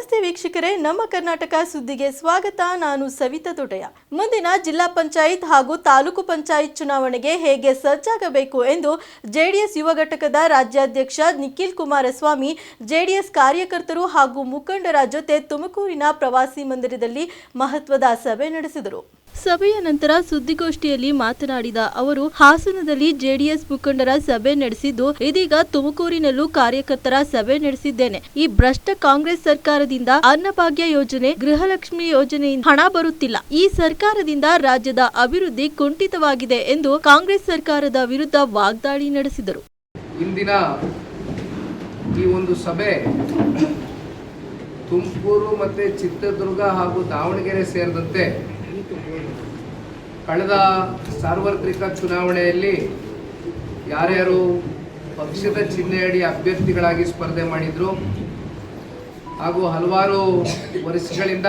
ನಮಸ್ತೆ ವೀಕ್ಷಕರೇ, ನಮ್ಮ ಕರ್ನಾಟಕ ಸುದ್ದಿಗೆ ಸ್ವಾಗತ. ನಾನು ಸವಿತಾ ದೊಡ್ಡಯ್ಯ ಮುಂದಿನ ಜಿಲ್ಲಾ ಪಂಚಾಯತ್ ಹಾಗೂ ತಾಲೂಕು ಪಂಚಾಯತ್ ಚುನಾವಣೆಗೆ ಹೇಗೆ ಸಜ್ಜಾಗಬೇಕು ಎಂದು ಜೆಡಿಎಸ್ ಯುವ ಘಟಕದ ರಾಜ್ಯಾಧ್ಯಕ್ಷ ನಿಖಿಲ್ ಕುಮಾರಸ್ವಾಮಿ, ಜೆಡಿಎಸ್ ಕಾರ್ಯಕರ್ತರು ಹಾಗೂ ಮುಖಂಡರ ಜೊತೆ ತುಮಕೂರಿನ ಪ್ರವಾಸಿ ಮಂದಿರದಲ್ಲಿ ಮಹತ್ವದ ಸಭೆ ನಡೆಸಿದರು. ಸಭೆಯ ನಂತರ ಸುದ್ದಿಗೋಷ್ಠಿಯಲ್ಲಿ ಮಾತನಾಡಿದ ಅವರು, ಹಾಸನದಲ್ಲಿ ಜೆಡಿಎಸ್ ಮುಖಂಡರ ಸಭೆ ನಡೆಸಿದ್ದು, ಇದೀಗ ತುಮಕೂರಿನಲ್ಲೂ ಕಾರ್ಯಕರ್ತರ ಸಭೆ ನಡೆಸಿದ್ದೇನೆ. ಈ ಭ್ರಷ್ಟ ಕಾಂಗ್ರೆಸ್ ಸರ್ಕಾರದಿಂದ ಅನ್ನಭಾಗ್ಯ ಯೋಜನೆ, ಗೃಹಲಕ್ಷ್ಮಿ ಯೋಜನೆಯಿಂದ ಹಣ ಬರುತ್ತಿಲ್ಲ. ಈ ಸರ್ಕಾರದಿಂದ ರಾಜ್ಯದ ಅಭಿವೃದ್ಧಿ ಕುಂಠಿತವಾಗಿದೆ ಎಂದು ಕಾಂಗ್ರೆಸ್ ಸರ್ಕಾರದ ವಿರುದ್ಧ ವಾಗ್ದಾಳಿ ನಡೆಸಿದರು. ಇಂದಿನ ಈ ಒಂದು ಸಭೆ ತುಮಕೂರು ಮತ್ತು ಚಿತ್ರದುರ್ಗ ಹಾಗೂ ದಾವಣಗೆರೆ ಸೇರಿದಂತೆ ಕಳೆದ ಸಾರ್ವತ್ರಿಕ ಚುನಾವಣೆಯಲ್ಲಿ ಯಾರ್ಯಾರು ಪಕ್ಷದ ಚಿಹ್ನೆಯಡಿ ಅಭ್ಯರ್ಥಿಗಳಾಗಿ ಸ್ಪರ್ಧೆ ಮಾಡಿದ್ರು ಹಾಗೂ ಹಲವಾರು ವರ್ಷಗಳಿಂದ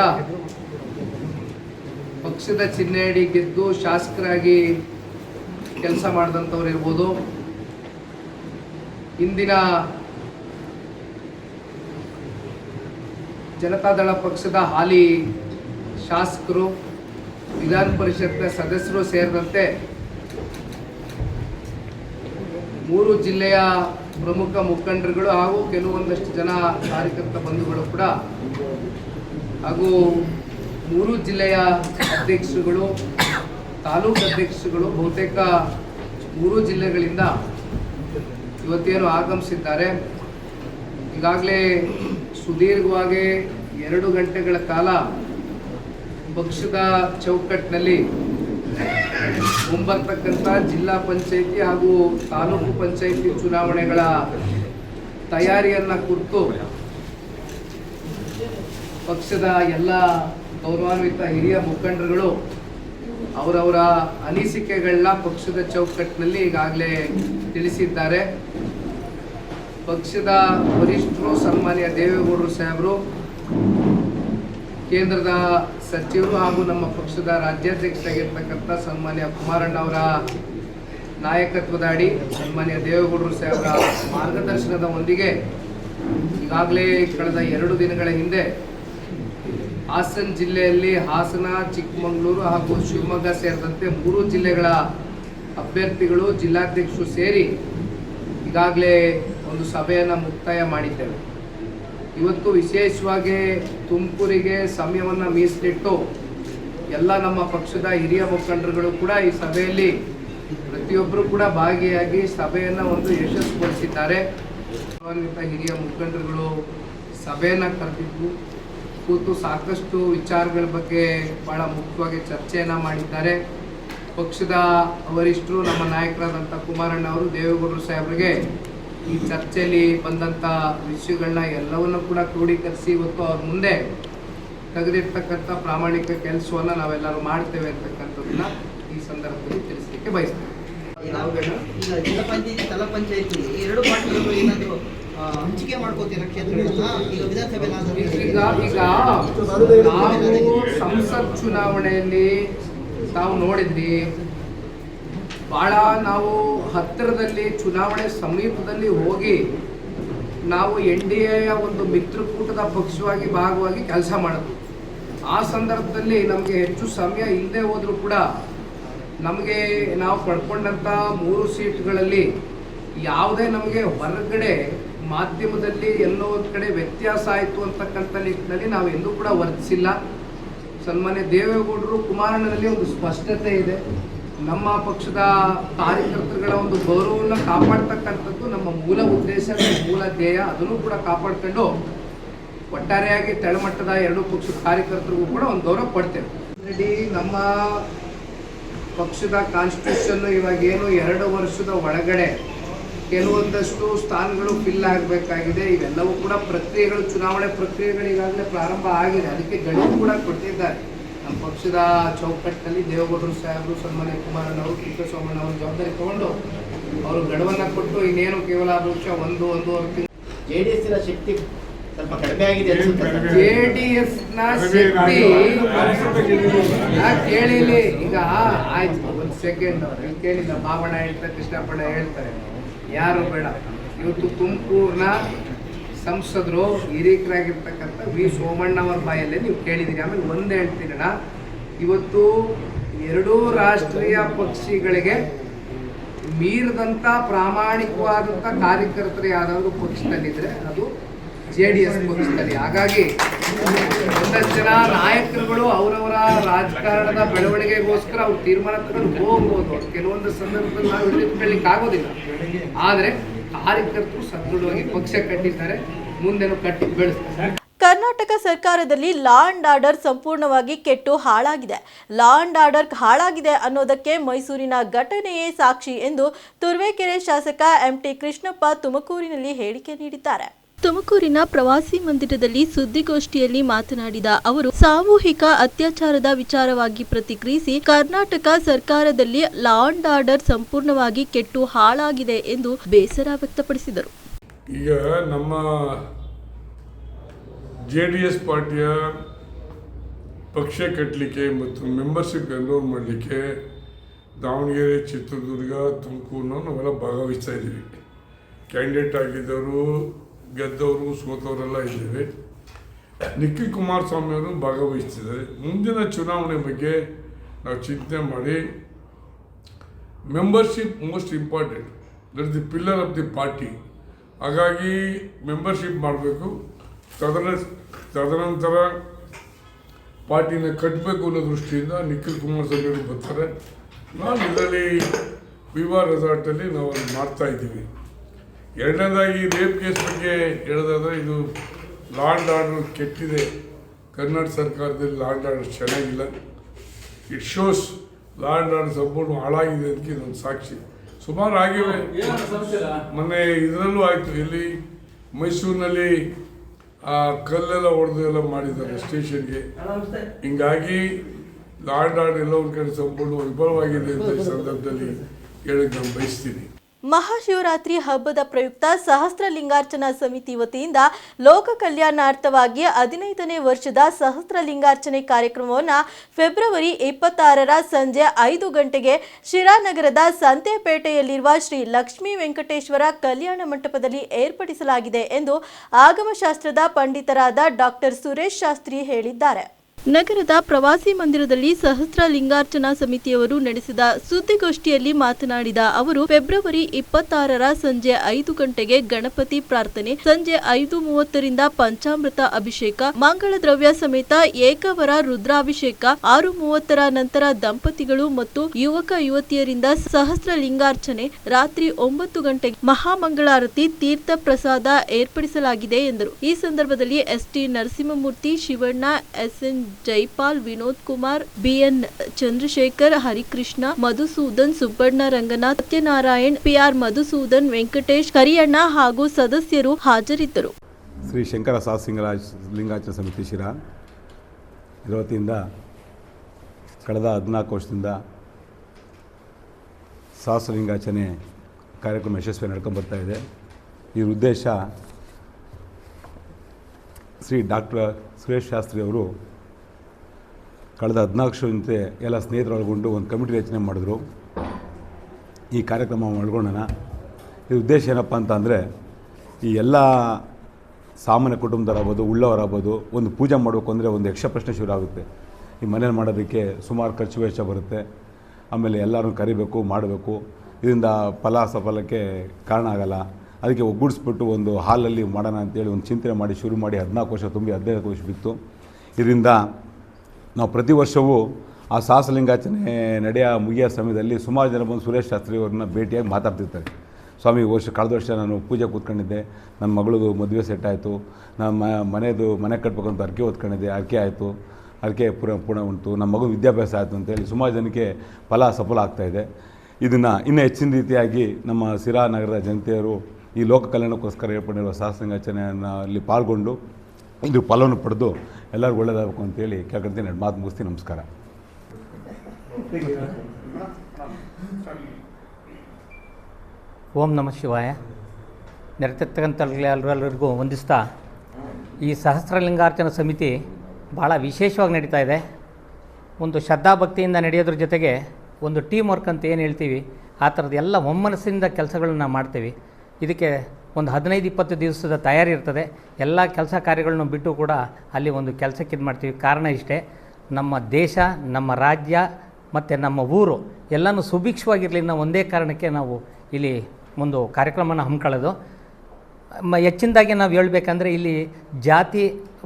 ಪಕ್ಷದ ಚಿಹ್ನೆಯಡಿ ಗೆದ್ದು ಶಾಸಕರಾಗಿ ಕೆಲಸ ಮಾಡಿದಂಥವ್ರು ಇರ್ಬೋದು. ಇಂದಿನ ಜನತಾದಳ ಪಕ್ಷದ ಹಾಲಿ ಶಾಸಕರು ವಿಧಾನ ಪರಿಷತ್ನ ಸದಸ್ಯರು ಸೇರಿದಂತೆ ಮೂರು ಜಿಲ್ಲೆಯ ಪ್ರಮುಖ ಮುಖಂಡರುಗಳು ಹಾಗೂ ಕೆಲವೊಂದಷ್ಟು ಜನ ಕಾರ್ಯಕರ್ತ ಬಂಧುಗಳು ಕೂಡ ಹಾಗೂ ಮೂರು ಜಿಲ್ಲೆಯ ಅಧ್ಯಕ್ಷರುಗಳು, ತಾಲೂಕು ಅಧ್ಯಕ್ಷರುಗಳು, ಬಹುತೇಕ ಮೂರು ಜಿಲ್ಲೆಗಳಿಂದ ಇವತ್ತೇನು ಆಗಮಿಸಿದ್ದಾರೆ. ಈಗಾಗಲೇ ಸುದೀರ್ಘವಾಗಿ ಎರಡು ಗಂಟೆಗಳ ಕಾಲ ಪಕ್ಷದ ಚೌಕಟ್ಟಿನಲ್ಲಿ ಮುಂಬರ್ತಕ್ಕಂಥ ಜಿಲ್ಲಾ ಪಂಚಾಯಿತಿ ಹಾಗೂ ತಾಲೂಕು ಪಂಚಾಯಿತಿ ಚುನಾವಣೆಗಳ ತಯಾರಿಯನ್ನು ಕುರಿತು ಪಕ್ಷದ ಎಲ್ಲ ಗೌರವಾನ್ವಿತ ಹಿರಿಯ ಮುಖಂಡರುಗಳು ಅವರವರ ಅನಿಸಿಕೆಗಳನ್ನ ಪಕ್ಷದ ಚೌಕಟ್ಟಿನಲ್ಲಿ ಈಗಾಗಲೇ ತಿಳಿಸಿದ್ದಾರೆ. ಪಕ್ಷದ ವರಿಷ್ಠರು ಸನ್ಮಾನ್ಯ ದೇವೇಗೌಡರು ಸಾಹೇಬರು, ಕೇಂದ್ರದ ಸಚಿವರು ಹಾಗೂ ನಮ್ಮ ಪಕ್ಷದ ರಾಜ್ಯಾಧ್ಯಕ್ಷರಾಗಿರ್ತಕ್ಕಂಥ ಸನ್ಮಾನ್ಯ ಕುಮಾರಣ್ಣ ಅವರ ನಾಯಕತ್ವದ ಅಡಿ ಸನ್ಮಾನ್ಯ ದೇವೇಗೌಡರು ಸಾಹೇಬರ ಮಾರ್ಗದರ್ಶನದ ಒಂದಿಗೆ ಈಗಾಗಲೇ ಕಳೆದ ಎರಡು ದಿನಗಳ ಹಿಂದೆ ಹಾಸನ ಜಿಲ್ಲೆಯಲ್ಲಿ ಹಾಸನ, ಚಿಕ್ಕಮಗಳೂರು ಹಾಗೂ ಶಿವಮೊಗ್ಗ ಸೇರಿದಂತೆ ಮೂರು ಜಿಲ್ಲೆಗಳ ಅಭ್ಯರ್ಥಿಗಳು ಜಿಲ್ಲಾಧ್ಯಕ್ಷರು ಸೇರಿ ಈಗಾಗಲೇ ಒಂದು ಸಭೆಯನ್ನು ಮುಕ್ತಾಯ ಮಾಡಿದ್ದೇವೆ. ಇವತ್ತು ವಿಶೇಷವಾಗಿ ತುಮಕೂರಿಗೆ ಸಮಯವನ್ನು ಮೀಸಲಿಟ್ಟು ಎಲ್ಲ ನಮ್ಮ ಪಕ್ಷದ ಹಿರಿಯ ಮುಖಂಡರುಗಳು ಕೂಡ ಈ ಸಭೆಯಲ್ಲಿ ಪ್ರತಿಯೊಬ್ಬರು ಕೂಡ ಭಾಗಿಯಾಗಿ ಸಭೆಯನ್ನು ಒಂದು ಯಶಸ್ವಿಗೊಳಿಸಿದ್ದಾರೆ. ಗೌರವಾನ್ವಿತ ಹಿರಿಯ ಮುಖಂಡರುಗಳು ಸಭೆಯನ್ನು ಕರೆದಿದ್ದು ಕೂತು ಸಾಕಷ್ಟು ವಿಚಾರಗಳ ಬಗ್ಗೆ ಭಾಳ ಮುಖ್ಯವಾಗಿ ಚರ್ಚೆಯನ್ನು ಮಾಡಿದ್ದಾರೆ. ಪಕ್ಷದ ವರಿಷ್ಠರು ನಮ್ಮ ನಾಯಕರಾದಂಥ ಕುಮಾರಣ್ಣ ಅವರು, ದೇವೇಗೌಡರು ಸಾಹೇಬರಿಗೆ ಈ ಚರ್ಚೆಯಲ್ಲಿ ಬಂದಂಥ ವಿಷಯಗಳನ್ನ ಎಲ್ಲವನ್ನು ಕೂಡ ಕ್ರೋಢೀಕರಿಸಿ ಇವತ್ತು ಅವ್ರ ಮುಂದೆ ತೆಗೆದಿರ್ತಕ್ಕಂಥ ಪ್ರಾಮಾಣಿಕ ಕೆಲಸವನ್ನು ನಾವೆಲ್ಲರೂ ಮಾಡ್ತೇವೆ ಅಂತಕ್ಕಂಥದ್ದನ್ನ ಈ ಸಂದರ್ಭದಲ್ಲಿ ತಿಳಿಸಲಿಕ್ಕೆ ಬಯಸ್ತೇವೆ. ಈಗ ಜಿಲ್ಲಾ ಪಂಚಾಯತಿ ತಾಲೂಕ್ ಪಂಚಾಯತಿ ಎರಡು ಪಾರ್ಟಿಗಳು ಏನಾದ್ರು ಆ, ಹಂಚಿಕೆ ಮಾಡ್ಕೋತೀರ ಕ್ಷೇತ್ರಗಳನ್ನ? ಈಗ ವಿಧಾನಸಭೆ ಈಗ ಈಗ ನಾವು ಸಂಸತ್ ಚುನಾವಣೆಯಲ್ಲಿ ತಾವು ನೋಡಿದ್ರಿ ಬಹಳ ನಾವು ಹತ್ತಿರದಲ್ಲಿ, ಚುನಾವಣೆ ಸಮೀಪದಲ್ಲಿ ಹೋಗಿ ನಾವು ಎನ್ ಡಿ ಎಯ ಒಂದು ಮಿತ್ರಕೂಟದ ಪಕ್ಷವಾಗಿ ಭಾಗವಾಗಿ ಕೆಲಸ ಮಾಡೋದು. ಆ ಸಂದರ್ಭದಲ್ಲಿ ನಮಗೆ ಹೆಚ್ಚು ಸಮಯ ಇಲ್ಲದೆ ಹೋದರೂ ಕೂಡ ನಮಗೆ ನಾವು ಪಡ್ಕೊಂಡಂಥ ಮೂರು ಸೀಟ್ಗಳಲ್ಲಿ ಯಾವುದೇ ನಮಗೆ ಹೊರಗಡೆ ಮಾಧ್ಯಮದಲ್ಲಿ ಎಲ್ಲೋ ಒಂದು ಕಡೆ ವ್ಯತ್ಯಾಸ ಆಯಿತು ಅಂತಕ್ಕಂಥ ನಿಟ್ಟಿನಲ್ಲಿ ನಾವು ಎಲ್ಲೂ ಕೂಡ ವರ್ತಿಸಿಲ್ಲ. ಸನ್ಮಾನ್ಯ ದೇವೇಗೌಡರು ಕುಮಾರಣ್ಣನಲ್ಲಿ ಒಂದು ಸ್ಪಷ್ಟತೆ ಇದೆ. ನಮ್ಮ ಪಕ್ಷದ ಕಾರ್ಯಕರ್ತರುಗಳ ಒಂದು ಗೌರವವನ್ನು ಕಾಪಾಡ್ತಕ್ಕಂಥದ್ದು ನಮ್ಮ ಮೂಲ ಉದ್ದೇಶ ಮೂಲ ಧ್ಯೇಯ, ಅದನ್ನು ಕೂಡ ಕಾಪಾಡ್ಕೊಂಡು ಒಟ್ಟಾರೆಯಾಗಿ ತಳಮಟ್ಟದ ಎರಡು ಪಕ್ಷದ ಕಾರ್ಯಕರ್ತರಿಗೂ ಕೂಡ ಒಂದು ಗೌರವ ಕೊಡ್ತೇವೆ. ನಮ್ಮ ಪಕ್ಷದ ಕಾನ್ಸ್ಟಿಟ್ಯೂಷನ್ ಇವಾಗ ಏನು ಎರಡು ವರ್ಷದ ಒಳಗಡೆ ಕೆಲವೊಂದಷ್ಟು ಸ್ಥಾನಗಳು ಫಿಲ್ ಆಗಬೇಕಾಗಿದೆ. ಇವೆಲ್ಲವೂ ಕೂಡ ಪ್ರಕ್ರಿಯೆಗಳು, ಚುನಾವಣೆ ಪ್ರಕ್ರಿಯೆಗಳು ಈಗಾಗಲೇ ಪ್ರಾರಂಭ ಆಗಿದೆ. ಅದಕ್ಕೆ ಗಡುವು ಕೂಡ ಕೊಟ್ಟಿದ್ದಾರೆ. ಪಕ್ಷದ ಚೌಕಟ್ಟಿನಲ್ಲಿ ದೇವೇಗೌಡರು ಸಾಹೇಬರು ಸನ್ಮಾನ್ಯ ಕುಮಾರ್ ಅವರು ಕೃಷ್ಣಸ್ವಾಮಣ್ಣ ಅವರು ಜವಾಬ್ದಾರಿ ತಗೊಂಡು ಅವರು ಗಡವನ್ನ ಕೊಟ್ಟು ಇನ್ನೇನು ಕೇವಲ ಬಹುಶಃ ಒಂದು ಒಂದೂವರೆ ತಿಂಗಳು ಜೆ ಡಿ ಎಸ್ ಶಕ್ತಿ ಸ್ವಲ್ಪ ಕಡಿಮೆ ಆಗಿದೆ ಜೆ ಡಿ ಎಸ್ನ ಶಕ್ತಿ ನಾ ಕೇಳಿಲಿ ಈಗ ಆಯ್ತು ಒಂದು ಸೆಕೆಂಡ್ ಅವ್ರು ಕೇಳಿಲ್ಲ ಬಾಬಣ್ಣ ಹೇಳ್ತಾರೆ ಕೃಷ್ಣಪ್ಪಣ್ಣ ಹೇಳ್ತಾರೆ. ಯಾರು ಬೇಡ? ಇವತ್ತು ತುಮಕೂರಿನ ಸಂಸದರು ಹಿರಿಯಕರಾಗಿರ್ತಕ್ಕಂಥ ವಿ. ಸೋಮಣ್ಣವರ ಬಾಯಲ್ಲೇ ನೀವು ಕೇಳಿದ್ದೀರಿ. ಆಮೇಲೆ ಒಂದು ಹೇಳ್ತೀರಣ ಇವತ್ತು ಎರಡೂ ರಾಷ್ಟ್ರೀಯ ಪಕ್ಷಿಗಳಿಗೆ ಮೀರಿದಂಥ ಪ್ರಾಮಾಣಿಕವಾದಂಥ ಕಾರ್ಯಕರ್ತರು ಯಾರಾದರೂ ಪಕ್ಷದಲ್ಲಿದ್ದರೆ ಅದು ಜೆ ಡಿ ಎಸ್ ಪಕ್ಷದಲ್ಲಿ. ಹಾಗಾಗಿ ಒಂದಷ್ಟು ಜನ ನಾಯಕರುಗಳು ಅವರವರ ರಾಜಕಾರಣದ ಬೆಳವಣಿಗೆಗೋಸ್ಕರ ಅವ್ರು ತೀರ್ಮಾನ ತಗೊಂಡು ಹೋಗ್ಬೋದು. ಕೆಲವೊಂದು ಸಂದರ್ಭದಲ್ಲಿ ನಾವು ಹಿಡಿದುಕೊಳ್ಳಿಕ್ಕೆ ಆಗೋದಿಲ್ಲ ಆದರೆ ಕಾರ್ಯಕರ್ತರು ಸದೃಢವಾಗಿ ಪಕ್ಷ ಕಟ್ಟಿದ್ದಾರೆ ಮುಂದೆನೂ ಕಟ್ಟಿ ಬೆಳೆಸ್ತಾರೆ. ಕರ್ನಾಟಕ ಸರ್ಕಾರದಲ್ಲಿ ಲಾ ಅಂಡ್ ಆರ್ಡರ್ ಸಂಪೂರ್ಣವಾಗಿ ಕೆಟ್ಟು ಹಾಳಾಗಿದೆ. ಲಾ ಅಂಡ್ ಆರ್ಡರ್ ಹಾಳಾಗಿದೆ ಅನ್ನೋದಕ್ಕೆ ಮೈಸೂರಿನ ಘಟನೆಯೇ ಸಾಕ್ಷಿ ಎಂದು ತುರುವೇಕೆರೆ ಶಾಸಕ ಎಂಟಿ ಕೃಷ್ಣಪ್ಪ ತುಮಕೂರಿನಲ್ಲಿ ಹೇಳಿಕೆ ನೀಡಿದ್ದಾರೆ. ತುಮಕೂರಿನ ಪ್ರವಾಸಿ ಮಂದಿರದಲ್ಲಿ ಸುದ್ದಿಗೋಷ್ಠಿಯಲ್ಲಿ ಮಾತನಾಡಿದ ಅವರು, ಸಾಮೂಹಿಕ ಅತ್ಯಾಚಾರದ ವಿಚಾರವಾಗಿ ಪ್ರತಿಕ್ರಿಯಿಸಿ ಕರ್ನಾಟಕ ಸರ್ಕಾರದಲ್ಲಿ ಲಾ ಅಂಡ್ ಆರ್ಡರ್ ಸಂಪೂರ್ಣವಾಗಿ ಕೆಟ್ಟು ಹಾಳಾಗಿದೆ ಎಂದು ಬೇಸರ ವ್ಯಕ್ತಪಡಿಸಿದರು. ಈಗ ನಮ್ಮ ಜೆ ಡಿ ಎಸ್ ಪಾರ್ಟಿಯ ಪಕ್ಷ ಕಟ್ಟಲಿಕ್ಕೆ ಮತ್ತು ಮೆಂಬರ್ಶಿಪ್ ಎನ್ರೋಲ್ ಮಾಡಲಿಕ್ಕೆ ದಾವಣಗೆರೆ, ಚಿತ್ರದುರ್ಗ, ತುಮಕೂರು ನಾವೆಲ್ಲ ಭಾಗವಹಿಸ್ತಾ ಇದ್ದೀವಿ. ಕ್ಯಾಂಡಿಡೇಟ್ ಆಗಿದ್ದವರು ಗೆದ್ದವರು, ಸೋತವರೆಲ್ಲ ಇದ್ದೇವೆ. ನಿಖಿಲ್ ಕುಮಾರಸ್ವಾಮಿ ಅವರು ಭಾಗವಹಿಸ್ತಿದ್ದಾರೆ. ಮುಂದಿನ ಚುನಾವಣೆ ಬಗ್ಗೆ ನಾವು ಚಿಂತನೆ ಮಾಡಿ. Membership most important that the pillar of the party ಹಾಗಾಗಿ ಮೆಂಬರ್ಶಿಪ್ ಮಾಡಬೇಕು. ತದನ, ತದನಂತರ ಪಾರ್ಟಿನ ಕಟ್ಟಬೇಕು ಅನ್ನೋ ದೃಷ್ಟಿಯಿಂದ ನಿಖಿಲ್ ಕುಮಾರಸ್ವಾಮಿ ಅವರು ಬರ್ತಾರೆ. ನಾವು ಇದರಲ್ಲಿ ವಿವಾ ರೆಸಾರ್ಟಲ್ಲಿ ನಾವು ಮಾಡ್ತಾ ಇದ್ದೀವಿ. ಎರಡನೇದಾಗಿ ರೇಪ್ ಕೇಸ್ ಬಗ್ಗೆ ಹೇಳೋದಾದ್ರೆ ಇದು ಲಾಂಡ್ ಆರ್ಡರ್ ಕೆಟ್ಟಿದೆ. ಕರ್ನಾಟಕ ಸರ್ಕಾರದಲ್ಲಿ ಲಾಂಡ್ ಆರ್ಡರ್ ಚೆನ್ನಾಗಿಲ್ಲ. It shows law and order ಸಂಪೂರ್ಣ ಹಾಳಾಗಿದೆ ಅದಕ್ಕೆ ಇದೊಂದು ಸಾಕ್ಷಿ. ಸುಮಾರು ಆಗಿವೆ ಮೊನ್ನೆ ಇದರಲ್ಲೂ ಆಯಿತು. ಇಲ್ಲಿ ಮೈಸೂರಿನಲ್ಲಿ ಆ ಕಲ್ಲೆಲ್ಲ ಹೊಡೆದು ಎಲ್ಲ ಮಾಡಿದ್ದಾರೆ ಸ್ಟೇಷನ್ಗೆ. ಹಿಂಗಾಗಿ ಲಾ ಅಂಡ್ ಆರ್ಡರ್ ಎಲ್ಲ ಒಂದು ಕಡೆ ಸಂಪೂರ್ಣ ವಿಫಲವಾಗಿದೆ ಅಂತ ಈ ಸಂದರ್ಭದಲ್ಲಿ ಹೇಳಕ್ಕೆ ನಾನು ಬಯಸ್ತೀನಿ. ಮಹಾಶಿವರಾತ್ರಿ ಹಬ್ಬದ ಪ್ರಯುಕ್ತ ಸಹಸ್ರಲಿಂಗಾರ್ಚನಾ ಸಮಿತಿ ವತಿಯಿಂದ ಲೋಕ ಕಲ್ಯಾಣಾರ್ಥವಾಗಿ ಹದಿನೈದನೇ ವರ್ಷದ ಸಹಸ್ರಲಿಂಗಾರ್ಚನೆ ಕಾರ್ಯಕ್ರಮವನ್ನು ಫೆಬ್ರವರಿ ಇಪ್ಪತ್ತಾರರ ಸಂಜೆ ಐದು ಗಂಟೆಗೆ ಶಿರಾನಗರದ ಸಂತೆಪೇಟೆಯಲ್ಲಿರುವ ಶ್ರೀ ಲಕ್ಷ್ಮೀ ವೆಂಕಟೇಶ್ವರ ಕಲ್ಯಾಣ ಮಂಟಪದಲ್ಲಿ ಏರ್ಪಡಿಸಲಾಗಿದೆ ಎಂದು ಆಗಮಶಾಸ್ತ್ರದ ಪಂಡಿತರಾದ ಡಾಕ್ಟರ್ ಸುರೇಶ್ ಶಾಸ್ತ್ರಿ ಹೇಳಿದ್ದಾರೆ. ನಗರದ ಪ್ರವಾಸಿ ಮಂದಿರದಲ್ಲಿ ಸಹಸ್ರ ಲಿಂಗಾರ್ಚನಾ ಸಮಿತಿಯವರು ನಡೆಸಿದ ಸುದ್ದಿಗೋಷ್ಠಿಯಲ್ಲಿ ಮಾತನಾಡಿದ ಅವರು, ಫೆಬ್ರವರಿ ಇಪ್ಪತ್ತಾರರ ಸಂಜೆ ಐದು ಗಂಟೆಗೆ ಗಣಪತಿ ಪ್ರಾರ್ಥನೆ, ಸಂಜೆ ಐದು ಮೂವತ್ತರಿಂದ ಪಂಚಾಮೃತ ಅಭಿಷೇಕ, ಮಂಗಳ ದ್ರವ್ಯ ಸಮೇತ ಏಕವರ ರುದ್ರಾಭಿಷೇಕ, ಆರು ಮೂವತ್ತರ ನಂತರ ದಂಪತಿಗಳು ಮತ್ತು ಯುವಕ ಯುವತಿಯರಿಂದ ಸಹಸ್ರ ಲಿಂಗಾರ್ಚನೆ ರಾತ್ರಿ ಒಂಬತ್ತು ಗಂಟೆಗೆ ಮಹಾಮಂಗಳಾರತಿ ತೀರ್ಥ ಪ್ರಸಾದ ಏರ್ಪಡಿಸಲಾಗಿದೆ ಎಂದರು. ಈ ಸಂದರ್ಭದಲ್ಲಿ S T Narasimhamurthy, Shivanna, S N Jaipal Vinod Kumar, B N Chandrashekar, Harikrishna, Madhusudan Subbanna Ranganath Satyanarayan, P R Madhusudan Venkatesh, Kariyanna ಹಾಗೂ ಸದಸ್ಯರು ಹಾಜರಿದ್ದರು. ಶ್ರೀ ಶಂಕರ ಸಾಸಿಂಗರಾಜ್ ಲಿಂಗಾಚ ಸಮಿತಿ ಶಿರಾ. ಇದರ ಕಳೆದ ಹದಿನಾಲ್ಕು ವರ್ಷದಿಂದ ಸಹಸ್ರಲಿಂಗಾಚನೆ ಕಾರ್ಯಕ್ರಮ ಯಶಸ್ವಿ ನಡ್ಕೊಂಡ್ಬರ್ತಾ ಇದೆ. ಈ ಉದ್ದೇಶ ಶ್ರೀ ಡಾಕ್ಟರ್ ಸುರೇಶ್ ಶಾಸ್ತ್ರಿ ಅವರು ಕಳೆದ ಹದಿನಾಲ್ಕು ವರ್ಷದಂತೆ ಎಲ್ಲ ಸ್ನೇಹಿತರು ಒಳಗೊಂಡು ಒಂದು ಕಮಿಟಿ ರಚನೆ ಮಾಡಿದ್ರು. ಈ ಕಾರ್ಯಕ್ರಮ ಒಳಗೊಂಡನ. ಇದು ಉದ್ದೇಶ ಏನಪ್ಪ ಅಂತ ಅಂದರೆ, ಈ ಎಲ್ಲ ಸಾಮಾನ್ಯ ಕುಟುಂಬದವರಾಗ್ಬೋದು, ಉಳ್ಳವರಾಗ್ಬೋದು, ಒಂದು ಪೂಜೆ ಮಾಡಬೇಕು ಅಂದರೆ ಒಂದು ಯಕ್ಷ ಪ್ರಶ್ನೆ ಶುರು ಆಗುತ್ತೆ. ಈ ಮನೇಲಿ ಮಾಡೋದಕ್ಕೆ ಸುಮಾರು ಖರ್ಚು ವೆಚ್ಚ ಬರುತ್ತೆ. ಆಮೇಲೆ ಎಲ್ಲರೂ ಕರಿಬೇಕು, ಮಾಡಬೇಕು. ಇದರಿಂದ ಫಲ ಸಫಲಕ್ಕೆ ಕಾರಣ ಆಗಲ್ಲ. ಅದಕ್ಕೆ ಒಗ್ಗೂಡಿಸ್ಬಿಟ್ಟು ಒಂದು ಹಾಲಲ್ಲಿ ಮಾಡೋಣ ಅಂತೇಳಿ ಒಂದು ಚಿಂತನೆ ಮಾಡಿ ಶುರು ಮಾಡಿ ಹದಿನಾಲ್ಕು ವರ್ಷ ತುಂಬಿ ಹದಿನೈದು ವರ್ಷ ಬಿತ್ತು. ಇದರಿಂದ ನಾವು ಪ್ರತಿ ವರ್ಷವೂ ಆ ಸಾಹಸಲಿಂಗಾಚನೆ ನಡೆಯ ಮುಗಿಯೋ ಸಮಯದಲ್ಲಿ ಸುಮಾರು ಜನ ಬಂದು ಸುರೇಶ್ ಶಾಸ್ತ್ರಿ ಅವ್ರನ್ನ ಭೇಟಿಯಾಗಿ ಮಾತಾಡ್ತಿರ್ತಾರೆ. ಸ್ವಾಮಿ ವರ್ಷ ಕಳೆದ ವರ್ಷ ನಾನು ಪೂಜೆ ಕೂತ್ಕೊಂಡಿದ್ದೆ. ನನ್ನ ಮಗಳದು ಮದುವೆ ಸೆಟ್ ಆಯಿತು. ನಮ್ಮ ಮನೆಯದು ಮನೆ ಕಟ್ಬೇಕಂತ ಅರ್ಕೆ ಓದ್ಕೊಂಡಿದ್ದೆ ಅರ್ಕೆ ಆಯಿತು. ಅರ್ಕೆ ಪೂರ ಪೂರ್ಣ ಉಂಟು. ನಮ್ಮ ಮಗು ವಿದ್ಯಾಭ್ಯಾಸ ಆಯಿತು ಅಂತೇಳಿ ಸುಮಾರು ಜನಕ್ಕೆ ಫಲ ಸಫಲ ಆಗ್ತಾಯಿದೆ ಇದನ್ನು ಇನ್ನೂ ಹೆಚ್ಚಿನ ರೀತಿಯಾಗಿ ನಮ್ಮ ಸಿರಾ ನಗರದ ಜನತೆಯರು ಈ ಲೋಕ ಕಲ್ಯಾಣಕ್ಕೋಸ್ಕರ ಏರ್ಪಡಿರುವ ಸಾಹಸಂಗಾಚನೆಯನ್ನು ಅಲ್ಲಿ ಪಾಲ್ಗೊಂಡು ಇದ್ರ ಫಲವನ್ನು ಪಡೆದು ಎಲ್ಲರಿಗೂ ಒಳ್ಳೆಯದಾಗಬೇಕು ಅಂತೇಳಿ ಕೇಳ್ಕೊಂತೀನಿ. ಎರಡು ಮಾತು ಮುಗಿಸ್ತೀನಿ. ನಮಸ್ಕಾರ. ಓಂ ನಮಃ ಶಿವಾಯ. ನೆರೆತಿರ್ತಕ್ಕಂಥ ಎಲ್ಲರಿಗೂ ವಂದಿಸ್ತಾ, ಈ ಸಹಸ್ರಲಿಂಗಾರ್ಚನ ಸಮಿತಿ ಭಾಳ ವಿಶೇಷವಾಗಿ ನಡೀತಾ ಇದೆ. ಒಂದು ಶ್ರದ್ಧಾಭಕ್ತಿಯಿಂದ ನಡೆಯೋದ್ರ ಜೊತೆಗೆ ಒಂದು ಟೀಮ್ ವರ್ಕ್ ಅಂತ ಏನು ಹೇಳ್ತೀವಿ, ಆ ಥರದ್ದು ಎಲ್ಲ ಒಮ್ಮನಸ್ಸಿಂದ ಕೆಲಸಗಳನ್ನ ಮಾಡ್ತೀವಿ. ಇದಕ್ಕೆ ಒಂದು ಹದಿನೈದು, ಇಪ್ಪತ್ತು ದಿವಸದ ತಯಾರಿ ಇರ್ತದೆ. ಎಲ್ಲ ಕೆಲಸ ಕಾರ್ಯಗಳನ್ನು ಬಿಟ್ಟು ಕೂಡ ಅಲ್ಲಿ ಒಂದು ಕೆಲಸಕ್ಕೆ ಇದು ಮಾಡ್ತೀವಿ. ಕಾರಣ ಇಷ್ಟೇ, ನಮ್ಮ ದೇಶ, ನಮ್ಮ ರಾಜ್ಯ ಮತ್ತು ನಮ್ಮ ಊರು ಎಲ್ಲನೂ ಸುಭಿಕ್ಷವಾಗಿರಲಿ ಅನ್ನೋ ಒಂದೇ ಕಾರಣಕ್ಕೆ ನಾವು ಇಲ್ಲಿ ಒಂದು ಕಾರ್ಯಕ್ರಮನ ಹಮ್ಮಿಕೊಳ್ಳೋದು. ಮ, ಹೆಚ್ಚಿನದಾಗಿ ನಾವು ಹೇಳ್ಬೇಕಂದ್ರೆ ಇಲ್ಲಿ ಜಾತಿ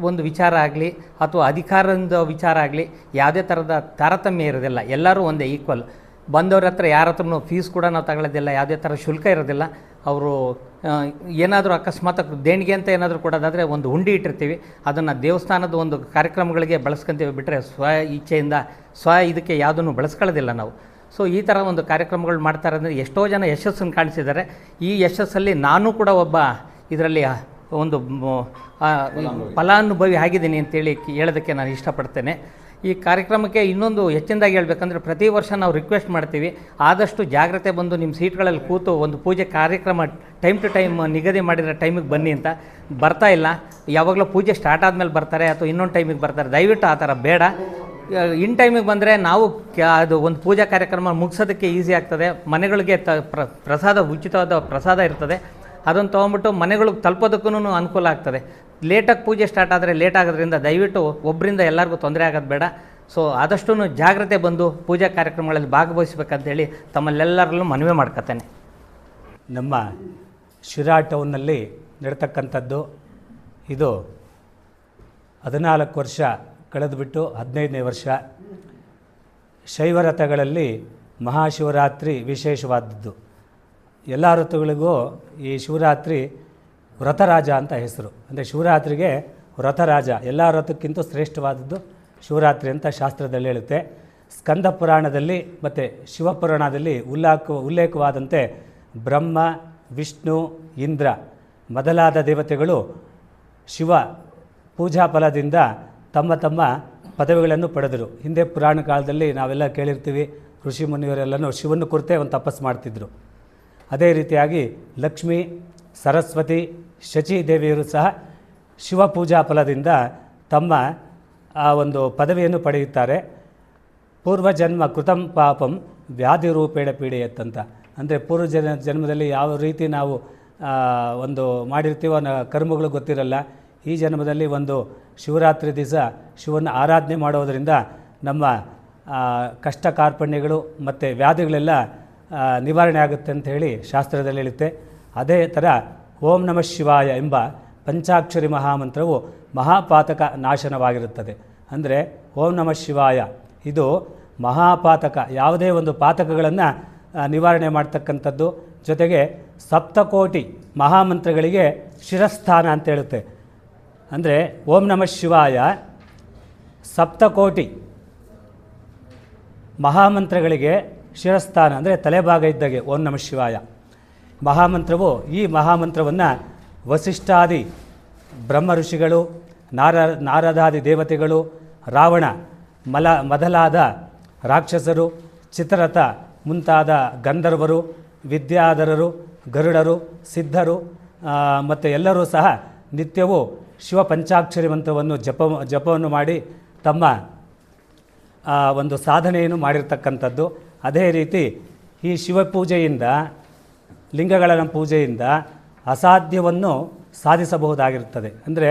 ಒಂದು ವಿಚಾರ ಆಗಲಿ ಅಥವಾ ಅಧಿಕಾರದ ವಿಚಾರ ಆಗಲಿ ಯಾವುದೇ ಥರದ ತಾರತಮ್ಯ ಇರೋದಿಲ್ಲ. ಎಲ್ಲರೂ ಒಂದೇ ಈಕ್ವಲ್ ಬಂದವ್ರ ಹತ್ರ ಯಾರ ಹತ್ರನೂ ಫೀಸ್ ಕೂಡ ನಾವು ತಗೊಳ್ಳೋದಿಲ್ಲ. ಯಾವುದೇ ಥರ ಶುಲ್ಕ ಇರೋದಿಲ್ಲ. ಅವರು ಏನಾದರೂ ಅಕಸ್ಮಾತ್ ದೇಣಿಗೆ ಅಂತ ಏನಾದರೂ ಕೊಡೋದಾದರೆ ಒಂದು ಹುಂಡಿ ಇಟ್ಟಿರ್ತೀವಿ. ಅದನ್ನು ದೇವಸ್ಥಾನದ ಒಂದು ಕಾರ್ಯಕ್ರಮಗಳಿಗೆ ಬಳಸ್ಕೊಂತೀವಿ ಬಿಟ್ಟರೆ ಸ್ವ ಇಚ್ಛೆಯಿಂದ ಸ್ವ ಇದಕ್ಕೆ ಯಾವುದನ್ನು ಬಳಸ್ಕೊಳ್ಳೋದಿಲ್ಲ ನಾವು. ಸೊ ಈ ಥರ ಒಂದು ಕಾರ್ಯಕ್ರಮಗಳು ಮಾಡ್ತಾರೆ ಅಂದರೆ ಎಷ್ಟೋ ಜನ ಯಶಸ್ಸನ್ನು ಕಾಣಿಸಿದ್ದಾರೆ. ಈ ಯಶಸ್ಸಲ್ಲಿ ನಾನು ಕೂಡ ಒಬ್ಬ ಇದರಲ್ಲಿ ಒಂದು ಫಲಾನುಭವಿ. ಆಗಿದ್ದೀನಿ ಅಂತೇಳಿ ಹೇಳೋದಕ್ಕೆ ನಾನು ಇಷ್ಟಪಡ್ತೇನೆ. ಈ ಕಾರ್ಯಕ್ರಮಕ್ಕೆ ಇನ್ನೊಂದು ಹೆಚ್ಚಿನದಾಗಿ ಹೇಳ್ಬೇಕಂದ್ರೆ ಪ್ರತಿ ವರ್ಷ ನಾವು ರಿಕ್ವೆಸ್ಟ್ ಮಾಡ್ತೀವಿ. ಆದಷ್ಟು ಜಾಗ್ರತೆ ಬಂದು ನಿಮ್ಮ ಸೀಟ್ಗಳಲ್ಲಿ ಕೂತು ಒಂದು ಪೂಜೆ ಕಾರ್ಯಕ್ರಮ ಟೈಮ್ ಟು ಟೈಮ್ ನಿಗದಿ ಮಾಡಿರೋ ಟೈಮಿಗೆ ಬನ್ನಿ ಅಂತ. ಬರ್ತಾ ಇಲ್ಲ. ಯಾವಾಗಲೂ ಪೂಜೆ ಸ್ಟಾರ್ಟ್ ಆದಮೇಲೆ ಬರ್ತಾರೆ ಅಥವಾ ಇನ್ನೊಂದು ಟೈಮಿಗೆ ಬರ್ತಾರೆ. ದಯವಿಟ್ಟು ಆ ಥರ ಬೇಡ. ಇನ್ ಟೈಮಿಗೆ ಬಂದರೆ ನಾವು ಅದು ಒಂದು ಪೂಜಾ ಕಾರ್ಯಕ್ರಮ ಮುಗಿಸೋದಕ್ಕೆ ಈಸಿ ಆಗ್ತದೆ. ಮನೆಗಳಿಗೆ ತ, ಪ್ರ, ಪ್ರಸಾದ ಉಚಿತವಾದ ಪ್ರಸಾದ ಇರ್ತದೆ. ಅದನ್ನು ತೊಗೊಂಬಿಟ್ಟು ಮನೆಗಳಿಗೆ ತಲುಪೋದಕ್ಕೂ ಅನುಕೂಲ ಆಗ್ತದೆ. ಲೇಟಾಗಿ ಪೂಜೆ ಸ್ಟಾರ್ಟ್ ಆದರೆ ಲೇಟ್ ಆಗೋದ್ರಿಂದ ದಯವಿಟ್ಟು ಒಬ್ಬರಿಂದ ಎಲ್ಲರಿಗೂ ತೊಂದರೆ ಆಗೋದು ಬೇಡ. ಸೊ ಆದಷ್ಟು ಜಾಗ್ರತೆ ಬಂದು ಪೂಜಾ ಕಾರ್ಯಕ್ರಮಗಳಲ್ಲಿ ಭಾಗವಹಿಸ್ಬೇಕಂತೇಳಿ ತಮ್ಮಲ್ಲೆಲ್ಲರಲ್ಲೂ ಮನವಿ ಮಾಡ್ಕೊತೇನೆ ನಮ್ಮ ಶಿರಾ ಟೌನ್ನಲ್ಲಿ ನಡೀತಕ್ಕಂಥದ್ದು ಇದು ಹದಿನಾಲ್ಕು ವರ್ಷ ಕಳೆದುಬಿಟ್ಟು ಹದಿನೈದನೇ ವರ್ಷ. ಶೈವರಥಗಳಲ್ಲಿ ಮಹಾಶಿವರಾತ್ರಿ ವಿಶೇಷವಾದದ್ದು. ಎಲ್ಲ ಋತುಗಳಿಗೂ ಈ ಶಿವರಾತ್ರಿ ವ್ರತರಾಜ ಅಂತ ಹೆಸರು. ಅಂದರೆ ಶಿವರಾತ್ರಿಗೆ ವ್ರತರಾಜ ಎಲ್ಲ ವ್ರತಕ್ಕಿಂತ ಶ್ರೇಷ್ಠವಾದದ್ದು ಶಿವರಾತ್ರಿ ಅಂತ ಶಾಸ್ತ್ರದಲ್ಲಿ ಹೇಳುತ್ತೆ. ಸ್ಕಂದ ಪುರಾಣದಲ್ಲಿ ಮತ್ತು ಶಿವಪುರಾಣದಲ್ಲಿ ಉಲ್ಲಾಖ ಉಲ್ಲೇಖವಾದಂತೆ ಬ್ರಹ್ಮ, ವಿಷ್ಣು, ಇಂದ್ರ ಮೊದಲಾದ ದೇವತೆಗಳು ಶಿವ ಪೂಜಾ ಫಲದಿಂದ ತಮ್ಮ ತಮ್ಮ ಪದವಿಗಳನ್ನು ಪಡೆದರು. ಹಿಂದೆ ಪುರಾಣ ಕಾಲದಲ್ಲಿ ನಾವೆಲ್ಲ ಕೇಳಿರ್ತೀವಿ, ಋಷಿ ಮುನಿಯವರೆಲ್ಲನೂ ಶಿವನ ಕುರಿತೇ ಒಂದು ತಪಸ್ಸು ಮಾಡ್ತಿದ್ರು. ಅದೇ ರೀತಿಯಾಗಿ ಲಕ್ಷ್ಮಿ ಸರಸ್ವತಿ ಶಚಿ ದೇವಿಯರು ಸಹ ಶಿವ ಪೂಜಾ ಫಲದಿಂದ ತಮ್ಮ, ಆ, ಒಂದು ಪದವಿಯನ್ನು ಪಡೆಯುತ್ತಾರೆ. ಪೂರ್ವಜನ್ಮ ಕೃತಂ ಪಾಪಂ ವ್ಯಾಧಿ ರೂಪೇಣ ಪೀಡೆಯತ್ತಂತ. ಅಂದರೆ ಪೂರ್ವ ಜನ, ಜನ್ಮದಲ್ಲಿ ಯಾವ ರೀತಿ ನಾವು ಒಂದು ಮಾಡಿರ್ತೀವೋ ಕರ್ಮಗಳು ಗೊತ್ತಿರಲ್ಲ. ಈ ಜನ್ಮದಲ್ಲಿ ಒಂದು ಶಿವರಾತ್ರಿ ದಿವಸ ಶಿವನ ಆರಾಧನೆ ಮಾಡೋದರಿಂದ ನಮ್ಮ ಕಷ್ಟ ಕಾರ್ಪಣ್ಯಗಳು ಮತ್ತು ವ್ಯಾಧಿಗಳೆಲ್ಲ ನಿವಾರಣೆ ಆಗುತ್ತೆ ಅಂತ ಹೇಳಿ ಶಾಸ್ತ್ರದಲ್ಲಿ ಹೇಳುತ್ತೆ. ಅದೇ ಥರ ಓಂ ನಮಃ ಶಿವಾಯ ಎಂಬ ಪಂಚಾಕ್ಷರಿ ಮಹಾಮಂತ್ರವು ಮಹಾಪಾತಕ ನಾಶನವಾಗಿರುತ್ತದೆ. ಅಂದರೆ ಓಂ ನಮಃ ಶಿವಾಯ, ಇದು ಮಹಾಪಾತಕ, ಯಾವುದೇ ಒಂದು ಪಾತಕಗಳನ್ನು ನಿವಾರಣೆ ಮಾಡ್ತಕ್ಕಂಥದ್ದು. ಜೊತೆಗೆ ಸಪ್ತಕೋಟಿ ಮಹಾಮಂತ್ರಗಳಿಗೆ ಶಿರಸ್ಥಾನ ಅಂತ ಹೇಳುತ್ತೆ. ಅಂದರೆ ಓಂ ನಮಃ ಶಿವಾಯ ಸಪ್ತಕೋಟಿ ಮಹಾಮಂತ್ರಗಳಿಗೆ ಶಿರಸ್ಥಾನ, ಅಂದರೆ ತಲೆಭಾಗ ಇದ್ದಾಗೆ ಓಂ ನಮಃ ಶಿವಾಯ. ಮಹಾಮಂತ್ರವು, ಈ ಮಹಾಮಂತ್ರವನ್ನು ವಸಿಷ್ಠಾದಿ ಬ್ರಹ್ಮ ಋಷಿಗಳು, ನಾರ, ನಾರದಾದಿ ದೇವತೆಗಳು, ರಾವಣ, ಮಲ, ಮೊದಲಾದ ರಾಕ್ಷಸರು, ಚಿತ್ರರಥ ಮುಂತಾದ ಗಂಧರ್ವರು, ವಿದ್ಯಾಧರರು, ಗರುಡರು, ಸಿದ್ಧರು ಮತ್ತು ಎಲ್ಲರೂ ಸಹ ನಿತ್ಯವೂ ಶಿವ ಪಂಚಾಕ್ಷರಿ ಮಂತ್ರವನ್ನು ಜಪ, ಜಪವನ್ನು ಮಾಡಿ ತಮ್ಮ ಒಂದು ಸಾಧನೆಯನ್ನು ಮಾಡಿರ್ತಕ್ಕಂಥದ್ದು. ಅದೇ ರೀತಿ ಈ ಶಿವಪೂಜೆಯಿಂದ ಲಿಂಗಗಳ ಪೂಜೆಯಿಂದ ಅಸಾಧ್ಯವನ್ನು ಸಾಧಿಸಬಹುದಾಗಿರುತ್ತದೆ. ಅಂದರೆ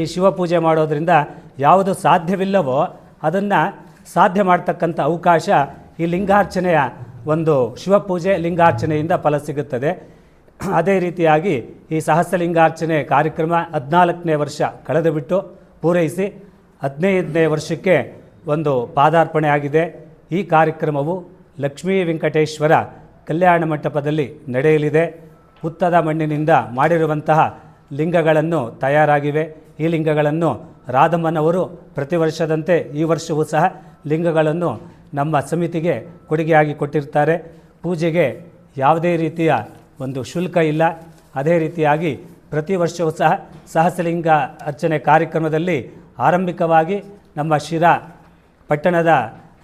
ಈ ಶಿವಪೂಜೆ ಮಾಡೋದರಿಂದ ಯಾವುದು ಸಾಧ್ಯವಿಲ್ಲವೋ ಅದನ್ನು ಸಾಧ್ಯ ಮಾಡ್ತಕ್ಕಂಥ ಅವಕಾಶ ಈ ಲಿಂಗಾರ್ಚನೆಯ ಒಂದು ಶಿವಪೂಜೆ ಲಿಂಗಾರ್ಚನೆಯಿಂದ ಫಲ ಸಿಗುತ್ತದೆ. ಅದೇ ರೀತಿಯಾಗಿ ಈ ಸಹಸ್ರಲಿಂಗಾರ್ಚನೆ ಕಾರ್ಯಕ್ರಮ ಹದಿನಾಲ್ಕನೇ ವರ್ಷ ಕಳೆದು ಬಿಟ್ಟು ಪೂರೈಸಿ ಹದಿನೈದನೇ ವರ್ಷಕ್ಕೆ ಒಂದು ಪಾದಾರ್ಪಣೆ ಆಗಿದೆ. ಈ ಕಾರ್ಯಕ್ರಮವು ಲಕ್ಷ್ಮೀ ವೆಂಕಟೇಶ್ವರ ಕಲ್ಯಾಣ ಮಂಟಪದಲ್ಲಿ ನಡೆಯಲಿದೆ. ಹುತ್ತದ ಮಣ್ಣಿನಿಂದ ಮಾಡಿರುವಂತಹ ಲಿಂಗಗಳನ್ನು ತಯಾರಾಗಿವೆ. ಈ ಲಿಂಗಗಳನ್ನು ರಾಧಮ್ಮನವರು ಪ್ರತಿ ವರ್ಷದಂತೆ ಈ ವರ್ಷವೂ ಸಹ ಲಿಂಗಗಳನ್ನು ನಮ್ಮ ಸಮಿತಿಗೆ ಕೊಡುಗೆಯಾಗಿ ಕೊಟ್ಟಿರ್ತಾರೆ. ಪೂಜೆಗೆ ಯಾವುದೇ ರೀತಿಯ ಒಂದು ಶುಲ್ಕ ಇಲ್ಲ. ಅದೇ ರೀತಿಯಾಗಿ ಪ್ರತಿ ವರ್ಷವೂ ಸಹ ಸಹಸ್ರಲಿಂಗ ಅರ್ಚನೆ ಕಾರ್ಯಕ್ರಮದಲ್ಲಿ ಆರಂಭಿಕವಾಗಿ ನಮ್ಮ ಶಿರಾ ಪಟ್ಟಣದ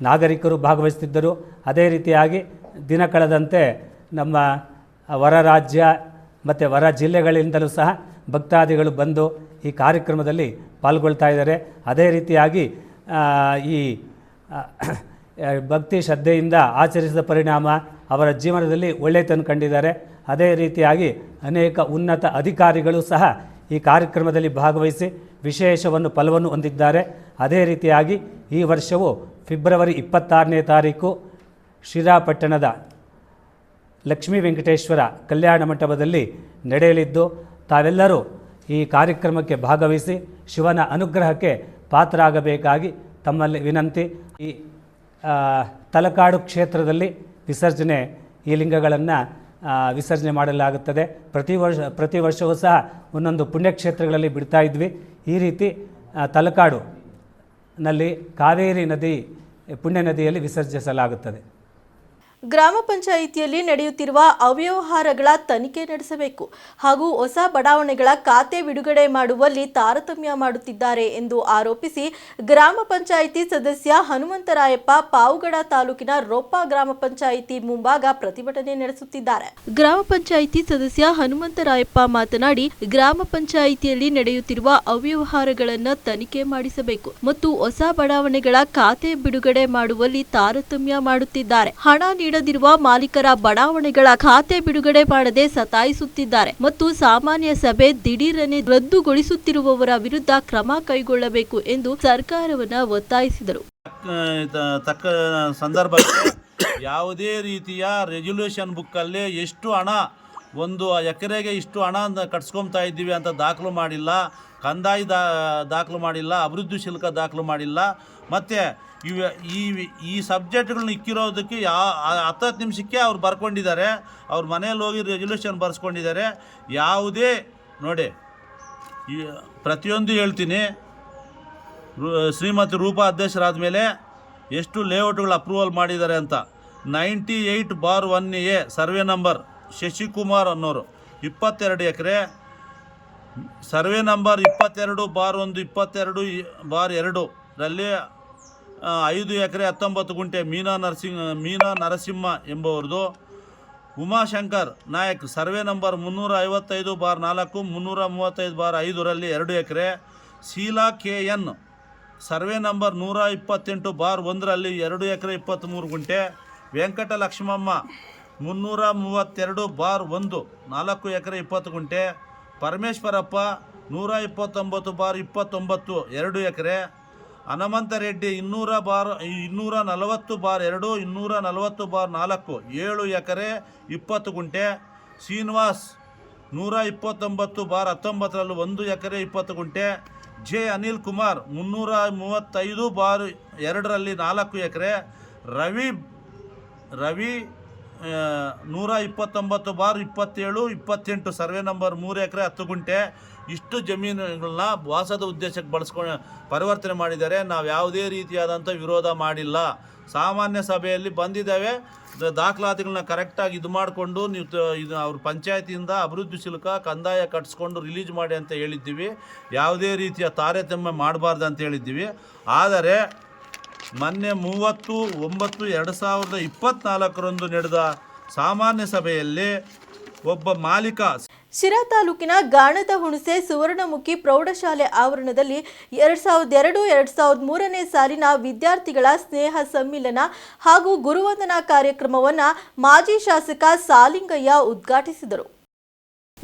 ನಾಗರಿಕರು ಭಾಗವಹಿಸುತ್ತಿದ್ದರು ಅದೇ ರೀತಿಯಾಗಿ ದಿನ ಕಳೆದಂತೆ ನಮ್ಮ ಹೊರ ರಾಜ್ಯ ಮತ್ತು ಹೊರ ಜಿಲ್ಲೆಗಳಿಂದಲೂ ಸಹ ಭಕ್ತಾದಿಗಳು ಬಂದು ಈ ಕಾರ್ಯಕ್ರಮದಲ್ಲಿ ಪಾಲ್ಗೊಳ್ತಾ ಇದ್ದಾರೆ. ಅದೇ ರೀತಿಯಾಗಿ ಈ ಭಕ್ತಿ ಶ್ರದ್ಧೆಯಿಂದ ಆಚರಿಸಿದ ಪರಿಣಾಮ ಅವರ ಜೀವನದಲ್ಲಿ ಒಳ್ಳೆಯತನ ಕಂಡಿದ್ದಾರೆ. ಅದೇ ರೀತಿಯಾಗಿ ಅನೇಕ ಉನ್ನತ ಅಧಿಕಾರಿಗಳು ಸಹ ಈ ಕಾರ್ಯಕ್ರಮದಲ್ಲಿ ಭಾಗವಹಿಸಿ ವಿಶೇಷವನ್ನು ಫಲವನ್ನು ಹೊಂದಿದ್ದಾರೆ. ಅದೇ ರೀತಿಯಾಗಿ ಈ ವರ್ಷವು ಫೆಬ್ರವರಿ ಇಪ್ಪತ್ತಾರನೇ ತಾರೀಕು ಶ್ರೀರಾಪಟ್ಟಣದ ಲಕ್ಷ್ಮೀ ವೆಂಕಟೇಶ್ವರ ಕಲ್ಯಾಣ ಮಂಟಪದಲ್ಲಿ ನಡೆಯಲಿದ್ದು, ತಾವೆಲ್ಲರೂ ಈ ಕಾರ್ಯಕ್ರಮಕ್ಕೆ ಭಾಗವಹಿಸಿ ಶಿವನ ಅನುಗ್ರಹಕ್ಕೆ ಪಾತ್ರರಾಗಬೇಕಾಗಿ ತಮ್ಮಲ್ಲಿ ವಿನಂತಿ. ಈ ತಲಕಾಡು ಕ್ಷೇತ್ರದಲ್ಲಿ ವಿಸರ್ಜನೆ ಈ ಲಿಂಗಗಳನ್ನು ವಿಸರ್ಜನೆ ಮಾಡಲಾಗುತ್ತದೆ. ಪ್ರತಿ ವರ್ಷ, ಪ್ರತಿ ವರ್ಷವೂ ಸಹ ಒಂದೊಂದು ಪುಣ್ಯಕ್ಷೇತ್ರಗಳಲ್ಲಿ ಬಿಡ್ತಾ ಇದ್ವಿ. ಈ ರೀತಿ ತಲಕಾಡು ನಲ್ಲಿ ಕಾವೇರಿ ನದಿ, ಪುಣ್ಯ ನದಿಯಲ್ಲಿ ವಿಸರ್ಜಿಸಲಾಗುತ್ತದೆ. ಗ್ರಾಮ ಪಂಚಾಯಿತಿಯಲ್ಲಿ ನಡೆಯುತ್ತಿರುವ ಅವ್ಯವಹಾರಗಳ ತನಿಖೆ ನಡೆಸಬೇಕು ಹಾಗೂ ಹೊಸ ಬಡಾವಣೆಗಳ ಖಾತೆ ಬಿಡುಗಡೆ ಮಾಡುವಲ್ಲಿ ತಾರತಮ್ಯ ಮಾಡುತ್ತಿದ್ದಾರೆ ಎಂದು ಆರೋಪಿಸಿ ಗ್ರಾಮ ಪಂಚಾಯಿತಿ ಸದಸ್ಯ ಹನುಮಂತರಾಯಪ್ಪ ಪಾವುಗಡ ತಾಲೂಕಿನ ರೋಪ ಗ್ರಾಮ ಪಂಚಾಯಿತಿ ಮುಂಭಾಗ ಪ್ರತಿಭಟನೆ ನಡೆಸುತ್ತಿದ್ದಾರೆ. ಗ್ರಾಮ ಪಂಚಾಯಿತಿ ಸದಸ್ಯ ಹನುಮಂತರಾಯಪ್ಪ ಮಾತನಾಡಿ, ಗ್ರಾಮ ಪಂಚಾಯಿತಿಯಲ್ಲಿ ನಡೆಯುತ್ತಿರುವ ಅವ್ಯವಹಾರಗಳನ್ನು ತನಿಖೆ ಮಾಡಿಸಬೇಕು ಮತ್ತು ಹೊಸ ಬಡಾವಣೆಗಳ ಖಾತೆ ಬಿಡುಗಡೆ ಮಾಡುವಲ್ಲಿ ತಾರತಮ್ಯ ಮಾಡುತ್ತಿದ್ದಾರೆ. ಹಣ ನೀಡದಿರುವ ಮಾಲೀಕರ ಬಡಾವಣೆಗಳ ಖಾತೆ ಬಿಡುಗಡೆ ಮಾಡದೆ ಸತಾಯಿಸುತ್ತಿದ್ದಾರೆ ಮತ್ತು ಸಾಮಾನ್ಯ ಸಭೆ ದಿಢೀರನೆ ರದ್ದುಗೊಳಿಸುತ್ತಿರುವವರ ವಿರುದ್ಧ ಕ್ರಮ ಕೈಗೊಳ್ಳಬೇಕು ಎಂದು ಸರ್ಕಾರವನ್ನು ಒತ್ತಾಯಿಸಿದರು. ತಕ್ಕ ಸಂದರ್ಭಕ್ಕೆ ಯಾವುದೇ ರೀತಿಯ ರೆಜುಲ್ಯೂಷನ್ ಬುಕ್ಕಲ್ಲಿ ಎಷ್ಟು ಹಣ, ಒಂದು ಎಕರೆಗೆ ಇಷ್ಟು ಹಣ ಕಟ್ಸ್ಕೊತಾ ಇದ್ದೀವಿ ಅಂತ ದಾಖಲು ಮಾಡಿಲ್ಲ, ಕಂದಾಯ ದಾಖಲು ಮಾಡಿಲ್ಲ, ಅಭಿವೃದ್ಧಿ ಶುಲ್ಕ ದಾಖಲು ಮಾಡಿಲ್ಲ, ಮತ್ತು ಇವ ಈ ಈ ಸಬ್ಜೆಕ್ಟ್ಗಳನ್ನ ಇಕ್ಕಿರೋದಕ್ಕೆ ಯಾ ಹತ್ತತ್ತು ಹತ್ತು ನಿಮಿಷಕ್ಕೆ ಅವ್ರು ಬರ್ಕೊಂಡಿದ್ದಾರೆ. ಅವ್ರ ಮನೇಲಿ ಹೋಗಿ ರೆಗ್ಯುಲೇಷನ್ ಬರ್ಸ್ಕೊಂಡಿದ್ದಾರೆ. ಯಾವುದೇ ನೋಡಿ ಪ್ರತಿಯೊಂದು ಹೇಳ್ತೀನಿ. ಶ್ರೀಮತಿ ರೂಪಾ ಅಧ್ಯಕ್ಷರಾದ ಮೇಲೆ ಎಷ್ಟು ಲೇಔಟ್ಗಳು ಅಪ್ರೂವಲ್ ಮಾಡಿದ್ದಾರೆ ಅಂತ. Ninety eight bar one A survey number Shashikumar ಅನ್ನೋರು, ಇಪ್ಪತ್ತೆರಡು ಎಕರೆ. ಸರ್ವೆ ನಂಬರ್ ಇಪ್ಪತ್ತೆರಡು ಬಾರ್ ಒಂದು, ಇಪ್ಪತ್ತೆರಡು ಬಾರ್ ಎರಡು ರಲ್ಲಿ ಐದು ಎಕರೆ ಹತ್ತೊಂಬತ್ತು ಗುಂಟೆ ಮೀನಾ ನರಸಿಂಹ ಮೀನಾ ನರಸಿಂಹ ಎಂಬುವರದು. ಉಮಾಶಂಕರ್ ನಾಯಕ್, ಸರ್ವೆ ನಂಬರ್ ಮುನ್ನೂರ ಐವತ್ತೈದು ಬಾರ್ ನಾಲ್ಕು, ಮುನ್ನೂರ ಮೂವತ್ತೈದು ಬಾರ್ ಐದರಲ್ಲಿ ಎರಡು ಎಕರೆ. Sheela K N, survey number ನೂರ ಇಪ್ಪತ್ತೆಂಟು ಬಾರ್ ಒಂದರಲ್ಲಿ ಎರಡು ಎಕರೆ ಇಪ್ಪತ್ತ್ಮೂರು ಗುಂಟೆ. ವೆಂಕಟ ಲಕ್ಷ್ಮಮ್ಮ ಮುನ್ನೂರ ಮೂವತ್ತೆರಡು ಬಾರ್ ಒಂದು, ನಾಲ್ಕು ಎಕರೆ ಇಪ್ಪತ್ತು ಗುಂಟೆ. ಪರಮೇಶ್ವರಪ್ಪ, ನೂರ ಇಪ್ಪತ್ತೊಂಬತ್ತು ಬಾರ್ ಇಪ್ಪತ್ತೊಂಬತ್ತು, ಎರಡು ಎಕರೆ. ಹನುಮಂತ ರೆಡ್ಡಿ ಇನ್ನೂರ ಬಾರ್, ಇನ್ನೂರ ನಲವತ್ತು ಬಾರ್ ಎರಡು, ಇನ್ನೂರ ನಲವತ್ತು ಬಾರ್ ನಾಲ್ಕು, ಏಳು ಎಕರೆ, ಇಪ್ಪತ್ತು ಗುಂಟೆ. ಶ್ರೀನಿವಾಸ್ ನೂರ ಇಪ್ಪತ್ತೊಂಬತ್ತು ಬಾರ್ ಹತ್ತೊಂಬತ್ತರಲ್ಲಿ ಒಂದು ಎಕರೆ, ಇಪ್ಪತ್ತು ಗುಂಟೆ. ಜೆ ಅನಿಲ್ ಕುಮಾರ್ ಮುನ್ನೂರ ಮೂವತ್ತೈದು ಬಾರ್ ಎರಡರಲ್ಲಿ ನಾಲ್ಕು ಎಕರೆ. ರವಿ ರವಿ ನೂರ ಇಪ್ಪತ್ತೊಂಬತ್ತು ಬಾರ್ ಇಪ್ಪತ್ತೇಳು, ಇಪ್ಪತ್ತೆಂಟು, ಸರ್ವೆ ನಂಬರ್ ಮೂರು ಎಕರೆ, ಹತ್ತು ಗುಂಟೆ. ಇಷ್ಟು ಜಮೀನುಗಳನ್ನ ವಾಸದ ಉದ್ದೇಶಕ್ಕೆ ಬಳಸ್ಕೊಂಡು ಪರಿವರ್ತನೆ ಮಾಡಿದ್ದಾರೆ. ನಾವು ಯಾವುದೇ ರೀತಿಯಾದಂಥ ವಿರೋಧ ಮಾಡಿಲ್ಲ. ಸಾಮಾನ್ಯ ಸಭೆಯಲ್ಲಿ ಬಂದಿದ್ದಾವೆ. ದಾಖಲಾತಿಗಳನ್ನ ಕರೆಕ್ಟಾಗಿ ಇದು ಮಾಡಿಕೊಂಡು ನೀವು ಇದು ಅವ್ರ ಪಂಚಾಯತಿಯಿಂದ ಅಭಿವೃದ್ಧಿ ಶುಲ್ಕ ಕಂದಾಯ ಕಟ್ಸ್ಕೊಂಡು ರಿಲೀಸ್ ಮಾಡಿ ಅಂತ ಹೇಳಿದ್ದೀವಿ. ಯಾವುದೇ ರೀತಿಯ ತಾರತಮ್ಯ ಮಾಡಬಾರ್ದು ಅಂತ ಹೇಳಿದ್ದೀವಿ. ಆದರೆ ಮೊನ್ನೆ ಮೂವತ್ತು, ಒಂಬತ್ತು, ಎರಡು ಸಾವಿರದ ಇಪ್ಪತ್ತ್ನಾಲ್ಕರಂದು ನಡೆದ ಸಾಮಾನ್ಯ ಸಭೆಯಲ್ಲಿ ಒಬ್ಬ ಮಾಲೀಕ ಶಿರಾ ತಾಲೂಕಿನ ಗಾಣದ ಹುಣಸೆ ಸುವರ್ಣಮುಖಿ ಪ್ರೌಢಶಾಲೆ ಆವರಣದಲ್ಲಿ ಎರಡ್ ಸಾವಿರದ ಎರಡು, ಎರಡ್ ಸಾವಿರದ ಮೂರನೇ ಸಾಲಿನ ವಿದ್ಯಾರ್ಥಿಗಳ ಸ್ನೇಹ ಸಮ್ಮಿಲನ ಹಾಗೂ ಗುರುವಂದನಾ ಕಾರ್ಯಕ್ರಮವನ್ನು ಮಾಜಿ ಶಾಸಕ ಸಾಲಿಂಗಯ್ಯ ಉದ್ಘಾಟಿಸಿದರು.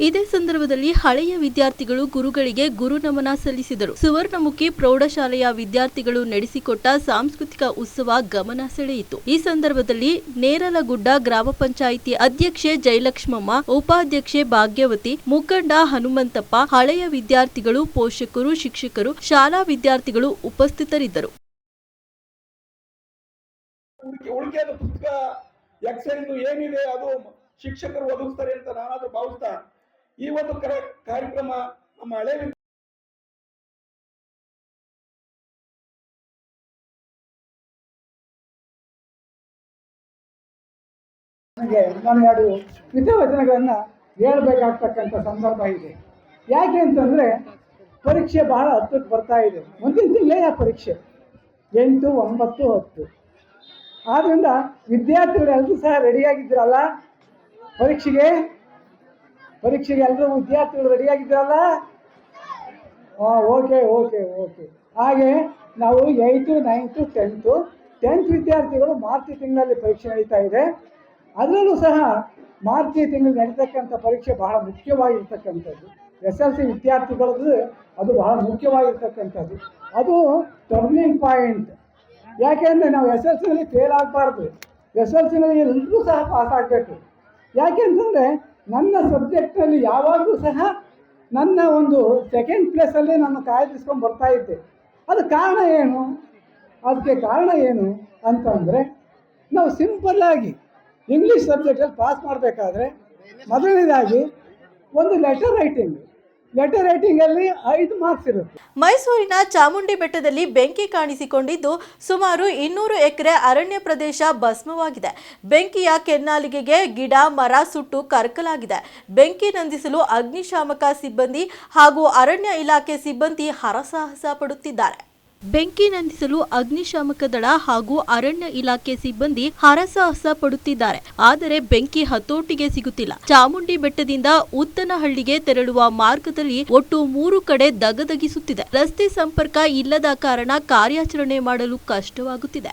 ಇದೇ ಸಂದರ್ಭದಲ್ಲಿ ಹಳೆಯ ವಿದ್ಯಾರ್ಥಿಗಳು ಗುರುಗಳಿಗೆ ಗುರು ನಮನ ಸಲ್ಲಿಸಿದರು. ಸುವರ್ಣಮುಖಿ ಪ್ರೌಢಶಾಲೆಯ ವಿದ್ಯಾರ್ಥಿಗಳು ನಡೆಸಿಕೊಟ್ಟ ಸಾಂಸ್ಕೃತಿಕ ಉತ್ಸವ ಗಮನ ಸೆಳೆಯಿತು. ಈ ಸಂದರ್ಭದಲ್ಲಿ ನೇರಲಗುಡ್ಡ ಗ್ರಾಮ ಪಂಚಾಯಿತಿ ಅಧ್ಯಕ್ಷೆ ಜಯಲಕ್ಷ್ಮಮ್ಮ, ಉಪಾಧ್ಯಕ್ಷೆ ಭಾಗ್ಯವತಿ, ಮುಖಂಡ ಹನುಮಂತಪ್ಪ, ಹಳೆಯ ವಿದ್ಯಾರ್ಥಿಗಳು, ಪೋಷಕರು, ಶಿಕ್ಷಕರು, ಶಾಲಾ ವಿದ್ಯಾರ್ಥಿಗಳು ಉಪಸ್ಥಿತರಿದ್ದರು. ಶಿಕ್ಷಕರು ಒದಗಿಸ್ತಾರೆ ಅಂತ ನಾನಾದ್ರೂ ಭಾವಿಸ್ತಾ ಈ ಒಂದು ಕರೆ ಕಾರ್ಯಕ್ರಮ ನಮ್ಮ ಹಳೆ ನನಗೆ ನಾನು ಎರಡು ಹಿತವಚನಗಳನ್ನು ಹೇಳಬೇಕಾಗ್ತಕ್ಕಂಥ ಸಂದರ್ಭ ಇದೆ. ಯಾಕೆ ಅಂತಂದರೆ ಪರೀಕ್ಷೆ ಬಹಳ ಹತ್ತಕ್ಕೆ ಬರ್ತಾ ಇದೆ. ಮುಂದಿನ ತಿಂಗಳೇ ಆ ಪರೀಕ್ಷೆ? ಎಂಟು, ಒಂಬತ್ತು, ಹತ್ತು. ಆದ್ದರಿಂದ ವಿದ್ಯಾರ್ಥಿಗಳೆಲ್ಲರೂ ಸಹ ರೆಡಿಯಾಗಿದ್ದೀರಲ್ಲ ಪರೀಕ್ಷೆಗೆ? ಪರೀಕ್ಷೆಗೆ ಎಲ್ಲರೂ ವಿದ್ಯಾರ್ಥಿಗಳು ರೆಡಿಯಾಗಿದ್ದೀರಲ್ಲ ಹಾಂ ಓಕೆ ಓಕೆ ಓಕೆ ಹಾಗೆ ನಾವು ಏಯ್ತು ನೈನ್ತು ಟೆಂತು ಟೆಂತ್ ವಿದ್ಯಾರ್ಥಿಗಳು ಮಾರ್ಚ್ ತಿಂಗಳಲ್ಲಿ ಪರೀಕ್ಷೆ ನಡೀತಾ ಇದೆ. ಅದರಲ್ಲೂ ಸಹ ಮಾರ್ಚ್ ತಿಂಗಳು ನಡೀತಕ್ಕಂಥ ಪರೀಕ್ಷೆ ಬಹಳ ಮುಖ್ಯವಾಗಿರ್ತಕ್ಕಂಥದ್ದು. ಎಸ್ ಎಲ್ ಸಿ ವಿದ್ಯಾರ್ಥಿಗಳದ್ದು ಅದು ಬಹಳ ಮುಖ್ಯವಾಗಿರ್ತಕ್ಕಂಥದ್ದು. ಅದು ಟರ್ನಿಂಗ್ ಪಾಯಿಂಟ್ ಯಾಕೆಂದರೆ ನಾವು ಎಸ್ ಎಲ್ ಸಿನಲ್ಲಿ ಫೇಲ್ ಆಗಬಾರ್ದು. ಎಸ್ ಎಲ್ ಸಿನಲ್ಲಿ ಎಲ್ಲರೂ ಸಹ ಪಾಸ್ ಆಗಬೇಕು. ಯಾಕೆಂತಂದರೆ ನನ್ನ ಸಬ್ಜೆಕ್ಟ್ನಲ್ಲಿ ಯಾವಾಗಲೂ ಸಹ ನನ್ನ ಒಂದು ಸೆಕೆಂಡ್ ಪ್ಲೇಸಲ್ಲಿ ನಾನು ಕಾಯ್ದಿಸ್ಕೊಂಡು ಬರ್ತಾ ಇದ್ದೆ. ಅದು ಕಾರಣ ಏನು? ಅದಕ್ಕೆ ಕಾರಣ ಏನು ಅಂತಂದರೆ ನಾವು ಸಿಂಪಲ್ಲಾಗಿ ಇಂಗ್ಲೀಷ್ ಸಬ್ಜೆಕ್ಟಲ್ಲಿ ಪಾಸ್ ಮಾಡಬೇಕಾದ್ರೆ ಮೊದಲನೇದಾಗಿ ಒಂದು ಲೆಟರ್ ರೈಟಿಂಗ್ ಲೆಟರ್ ರೈಟಿಂಗ್ ಅಲ್ಲಿ ಐದು ಮಾರ್ಕ್ಸ್ ಇರುತ್ತೆ. ಮೈಸೂರಿನ ಚಾಮುಂಡಿ ಬೆಟ್ಟದಲ್ಲಿ ಬೆಂಕಿ ಕಾಣಿಸಿಕೊಂಡಿದ್ದು ಸುಮಾರು ಇನ್ನೂರು ಎಕರೆ ಅರಣ್ಯ ಪ್ರದೇಶ ಭಸ್ಮವಾಗಿದೆ. ಬೆಂಕಿಯ ಕೆನ್ನಾಲಿಗೆಗೆ ಗಿಡ, ಮರ ಸುಟ್ಟು ಕರಕಲಾಗಿದೆ. ಬೆಂಕಿ ನಂದಿಸಲು ಅಗ್ನಿಶಾಮಕ ಸಿಬ್ಬಂದಿ ಹಾಗೂ ಅರಣ್ಯ ಇಲಾಖೆ ಸಿಬ್ಬಂದಿ ಹರಸಾಹಸ ಪಡುತ್ತಿದ್ದಾರೆ. ಬೆಂಕಿ ನಂದಿಸಲು ಅಗ್ನಿಶಾಮಕ ದಳ ಹಾಗೂ ಅರಣ್ಯ ಇಲಾಖೆ ಸಿಬ್ಬಂದಿ ಹರಸಾಹಸ ಪಡುತ್ತಿದ್ದಾರೆ. ಆದರೆ ಬೆಂಕಿ ಹತೋಟಿಗೆ ಸಿಗುತ್ತಿಲ್ಲ. ಚಾಮುಂಡಿ ಬೆಟ್ಟದಿಂದ ಉತ್ತನಹಳ್ಳಿಗೆ ತೆರಳುವ ಮಾರ್ಗದಲ್ಲಿ ಒಟ್ಟು ಮೂರು ಕಡೆ ದಗದಗಿಸುತ್ತಿದೆ. ರಸ್ತೆ ಸಂಪರ್ಕ ಇಲ್ಲದ ಕಾರಣ ಕಾರ್ಯಾಚರಣೆ ಮಾಡಲು ಕಷ್ಟವಾಗುತ್ತಿದೆ.